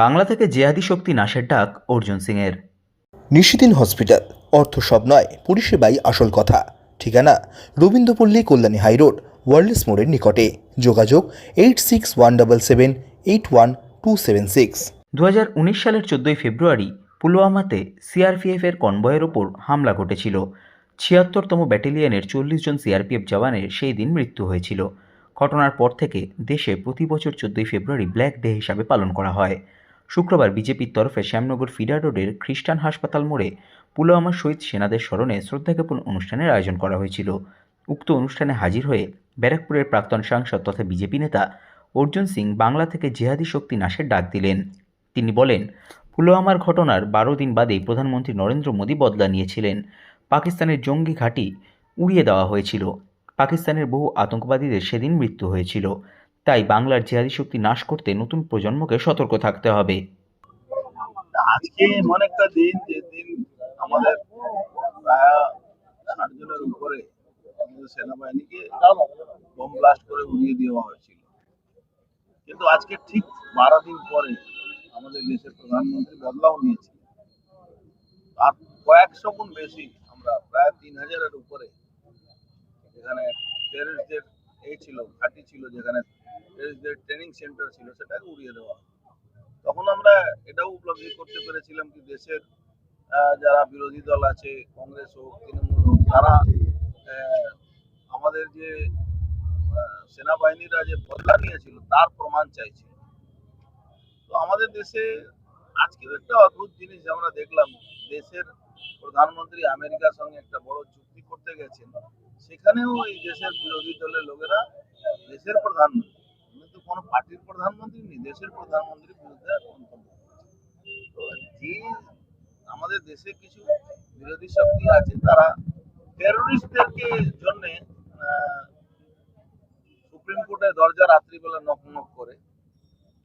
বাংলা থেকে জেহাদি শক্তি নাশের ডাক অর্জুন সিংয়ের। নিশিদিন হসপিটাল অর্থ সব নয় পরিষেবাই আসল কথা। ঠিকানা রবীন্দ্রপল্লী কল্যাণী হাইরোড ওয়ার্ল্ডস মোড়ের নিকটে। যোগাযোগ eight six one double seven eight one two seven six. দু হাজার উনিশ সালের চোদ্দোই ফেব্রুয়ারি পুলওয়ামাতে সিআরপিএফের কনভয়ের ওপর হামলা ঘটেছিল। ছিয়াত্তরতম ব্যাটালিয়নের চল্লিশ জন সিআরপিএফ জওয়ানের সেই দিন মৃত্যু হয়েছিল। ঘটনার পর থেকে দেশে প্রতি বছর চোদ্দোই ফেব্রুয়ারি ব্ল্যাক ডে হিসাবে পালন করা হয়। শুক্রবার বিজেপির তরফে শ্যামনগর ফিডার রোডের খ্রিস্টান হাসপাতাল মোড়ে পুলওয়ামার শহীদ সেনাদের স্মরণে শ্রদ্ধাজ্ঞাপন অনুষ্ঠানের আয়োজন করা হয়েছিল। উক্ত অনুষ্ঠানে হাজির হয়ে ব্যারাকপুরের প্রাক্তন সাংসদ তথা বিজেপি নেতা অর্জুন সিং বাংলা থেকে জেহাদি শক্তি নাশের ডাক দিলেন। তিনি বলেন, পুলওয়ামার ঘটনার বারো দিন বাদেই প্রধানমন্ত্রী নরেন্দ্র মোদী বদলা নিয়েছিলেন। পাকিস্তানের জঙ্গি ঘাঁটি উড়িয়ে দেওয়া হয়েছিল। পাকিস্তানের বহু আতঙ্কবাদীদের সেদিন মৃত্যু হয়েছিল। তাই বাংলার জেহাদি শক্তি নাশ করতে নতুন প্রজন্মকে সতর্ক থাকতে হবে। আজকে এমন একটা দিন, যে দিন আমাদের ষাট জনের উপরে সেনাবাহিনীকে বোম ব্লাস্ট করে উড়িয়ে দেওয়া হয়েছিল। কিন্তু আজকে ঠিক বারো দিন পরে আমাদের দেশের প্রধানমন্ত্রী বদলাও নিয়েছে। আর কয়েকশো গুণ বেশি আমরা প্রায় তিন হাজারের উপরে এখানে টেরিস্টদের এই ছিল, ঘাঁটি ছিল যেখানে টেরিস্টদের ট্রেনিং সেন্টার ছিল সেটাকে উড়িয়ে দেওয়া তখন আমরা এটাও উপলব্ধি করতে পেরেছিলাম কি দেশের যারা বিরোধী দল আছে, কংগ্রেস হোক, তৃণমূল হোক, তারা আমাদের যে সেনাবাহিনীরা যে বদলা নিয়েছিল, তার প্রমাণ চাইছে তো আমাদের দেশে আজকের একটা অদ্ভুত জিনিস আমরা দেখলাম। দেশের প্রধানমন্ত্রী আমেরিকার সঙ্গে একটা বড় চুক্তি করতে গেছেন। সেখানেও এই দেশের বিরোধী দলের লোকেরা, দেশের প্রধানমন্ত্রী কোনো পার্টির প্রধানমন্ত্রী নেই, দেশের প্রধানমন্ত্রীর বিরুদ্ধে তো যে আমাদের দেশে কিছু বিরোধী শক্তি আছে, তারা টেরোরিস্টদেরকে জন্য সুপ্রিম কোর্টের দরজা রাত্রিবেলা নক নক করে,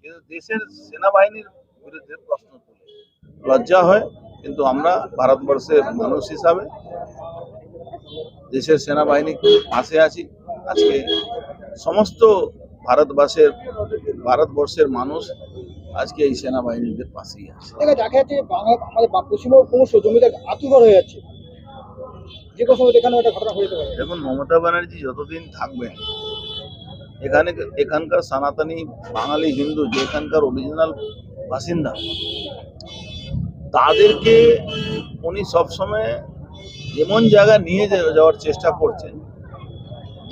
কিন্তু দেশের সেনাবাহিনীর বিরুদ্ধে প্রশ্ন তোলে। লজ্জা হয়, কিন্তু আমরা ভারতবর্ষের মানুষ হিসাবে দেশের সেনাবাহিনী পাশে আছি। আজকে সমস্ত ভারতবর্ষের ভারতবর্ষের মানুষ আজকে এই সেনাবাহিনীদের পাশেই আছে। দেখা যাচ্ছে পশ্চিমবঙ্গ ক্রমশ জমিদার আত্মঘর হয়ে যাচ্ছে। যে কোনো সময় এখানে একটা ঘটনা হয়ে পারে। দেখুন মমতা ব্যানার্জি যতদিন থাকবেন এখানে এখানকার সনাতনী বাঙালি হিন্দু যে এখানকার অরিজিনাল বাসিন্দা তাদেরকে উনি সবসময় এমন জায়গায় নিয়ে যাওয়ার চেষ্টা করছেন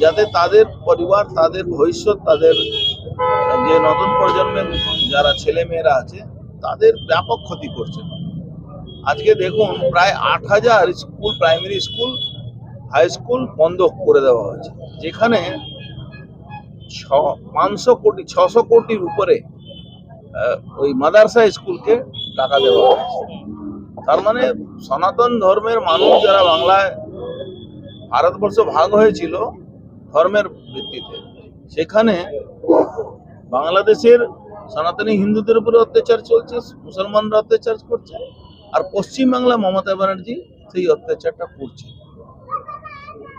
যাতে তাদের পরিবার, তাদের ভবিষ্যৎ, তাদের যে নতুন প্রজন্মের যারা ছেলে মেয়েরা আছে, তাদের ব্যাপক ক্ষতি করছে। আজকে দেখুন, প্রায় আট হাজার school, primary school, high school বন্ধ করে দেওয়া হয়েছে। যেখানে ছ, পাঁচশো কোটি, ছশো কোটির উপরে ওই মাদ্রাসা স্কুলকে টাকা দেওয়া হয়েছে। তার মানে সনাতন ধর্মের মানুষ যারা বাংলায় ভারতবর্ষ ভাগ হয়েছিল ধর্মের ভিত্তিতে। সেখানে বাংলাদেশের সনাতনী হিন্দুদের উপরে অত্যাচার চলছে মুসলমানরা অত্যাচার করছে আর পশ্চিমবাংলা মমতা ব্যানার্জি সেই অত্যাচারটা করছে।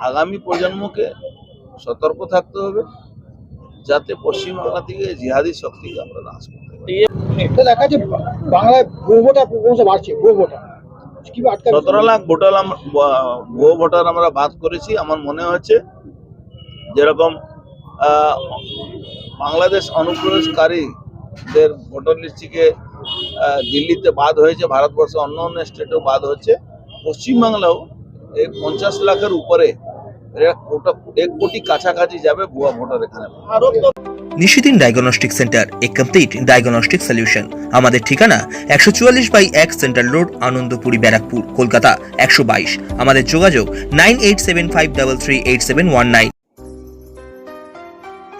আগামী প্রজন্মকে সতর্ক থাকতে হবে যাতে পশ্চিমবাংলা থেকে জিহাদি শক্তিকে আমরা নাশ করতে পারি। দেখা যাচ্ছে বাংলায় ভূভোটা ক্রমশ বাড়ছে ভূভোটা সতেরো লাখ ভোটার ভুয়ো ভোটার আমরা বাদ করেছি আমার মনে হচ্ছে যেরকম আহ, বাংলাদেশ অনুপ্রবেশকারীদের ভোটার লিস্ট থেকে আহ, দিল্লিতে বাদ হয়েছে ভারতবর্ষে অন্য অন্য স্টেটেও বাদ হচ্ছে। পশ্চিমবাংলাও এই পঞ্চাশ লাখের উপরে এক কোটি কাছাকাছি যাবে ভুয়া ভোটার এখানে। Nishidin diagnostic centre a complete diagnostic solution. আমাদের ঠিকানা একশো চুয়াল্লিশ বাই এক সেন্ট্রাল রোড আনন্দপুরি ব্যারাকপুর কলকাতা একশো বাইশ। আমাদের যোগাযোগ nine eight seven five double three eight seven one nine.